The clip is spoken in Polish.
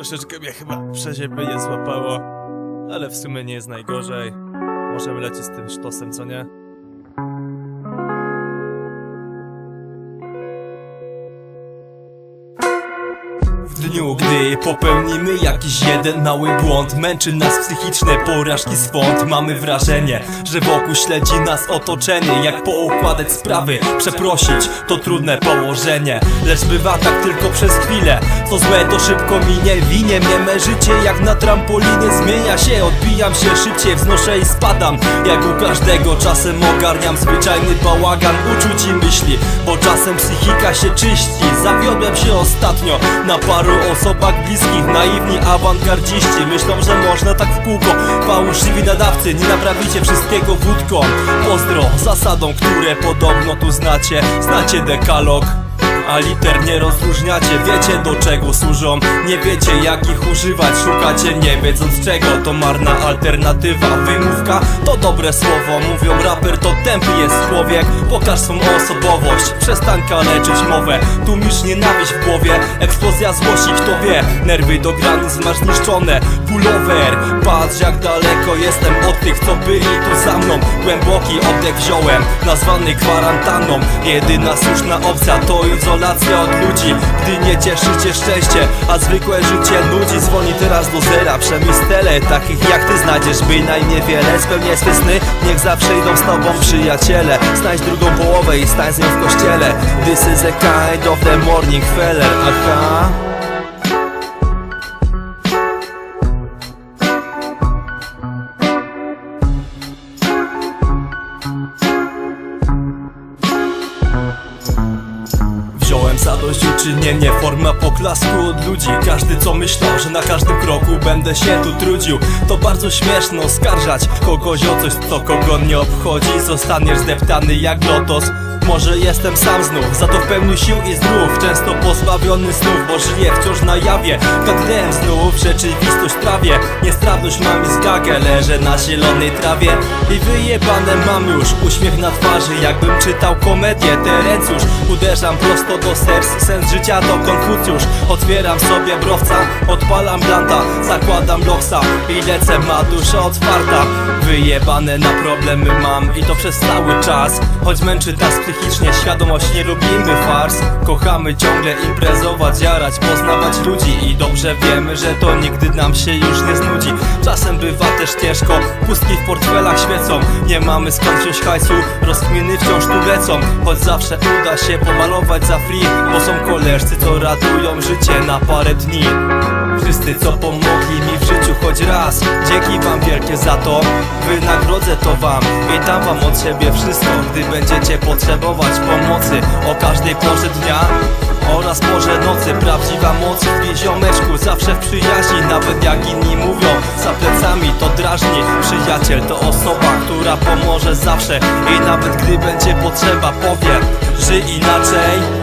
Troszeczkę mnie chyba przeziębienie złapało, ale w sumie nie jest najgorzej. Możemy lecieć z tym sztosem, co nie? Dniu, gdy popełnimy jakiś jeden mały błąd. Męczy nas psychiczne porażki swąd. Mamy wrażenie, że wokół śledzi nas otoczenie. Jak poukładać sprawy, przeprosić to trudne położenie. Lecz bywa tak tylko przez chwilę. Co złe to szybko minie, winie mnie życie Jak na trampolinie. Zmienia się Odbijam się szybciej, wznoszę i spadam. Jak u każdego czasem ogarniam zwyczajny bałagan. Uczuć i myśli Bo czasem psychika się czyści. Zawiodłem się ostatnio na paru osobach bliskich. Naiwni awangardziści myślą, że można tak w kółko. Fałszywi nadawcy, nie naprawicie wszystkiego wódką. Pozdro zasadą, które podobno tu znacie. Znacie dekalog a liter nie rozróżniacie, wiecie do czego służą. Nie wiecie jak ich używać, szukacie nie wiedząc czego. To marna alternatywa, wymówka to dobre słowo. Mówią raper to tępy jest człowiek, pokaż swą osobowość Przestań kaleczyć mowę, tłumisz nienawiść w głowie Eksplozja złości, kto wie, nerwy do granic masz zniszczone Pullover, patrz jak daleko jestem od tych co byli tu za mną. Głęboki oddech wziąłem, nazwany kwarantanną. Jedyna słuszna opcja to izolacja od ludzi. Gdy nie cieszycie szczęście, a zwykłe życie nudzi Dzwoni teraz do zera, przemistele Takich jak ty znajdziesz bynajmniej wiele Spełniaj swe sny, niech zawsze idą z tobą przyjaciele. Znajdź drugą połowę i stań z nią w kościele. This is a kind of the morning feller, aha Wziąłem zadośćuczynienie, forma poklasku od ludzi. Każdy co myślał, że na każdym kroku będę się tu trudził. To bardzo śmieszne oskarżać kogoś o coś, co kogo nie obchodzi. Zostaniesz zdeptany jak lotos. Może jestem sam znów, za to w pełni sił i zdrów. Często pozbawiony snów, bo żyję wciąż na jawie. Gadłem znów, rzeczywistość prawie Niestrawność mam i zgagę, leżę na zielonej trawie. I wyjebane mam już uśmiech na twarzy Jakbym czytał komedię, Terencjusz Uderzam prosto do serc, sens życia to Konfucjusz. Otwieram sobie browca, odpalam blanta Zakładam loksa i lecę, ma dusza otwarta. Wyjebane na problemy mam i to przez cały czas. Choć męczy nas psychicznie świadomość, nie lubimy fars. Kochamy ciągle imprezować, jarać, poznawać ludzi I dobrze wiemy, że to nigdy nam się już nie znudzi. Czasem bywa też ciężko, pustki w portfelach świecą. Nie mamy skąd wziąć hajsu, rozkminy wciąż tu lecą. Choć zawsze uda się pomalować za free Bo są koleżcy, co ratują życie na parę dni. Wszyscy co pomogli mi w życiu choć raz Dzięki wam wielkie za to. Wynagrodzę to wam I dam wam od siebie wszystko Gdy będziecie potrzebować pomocy O każdej porze dnia oraz porze nocy. Prawdziwa moc w ziomeczku Zawsze w przyjaźni. Nawet jak inni mówią Za plecami to drażni. Przyjaciel to osoba, która pomoże zawsze I nawet gdy będzie potrzeba powie Żyj inaczej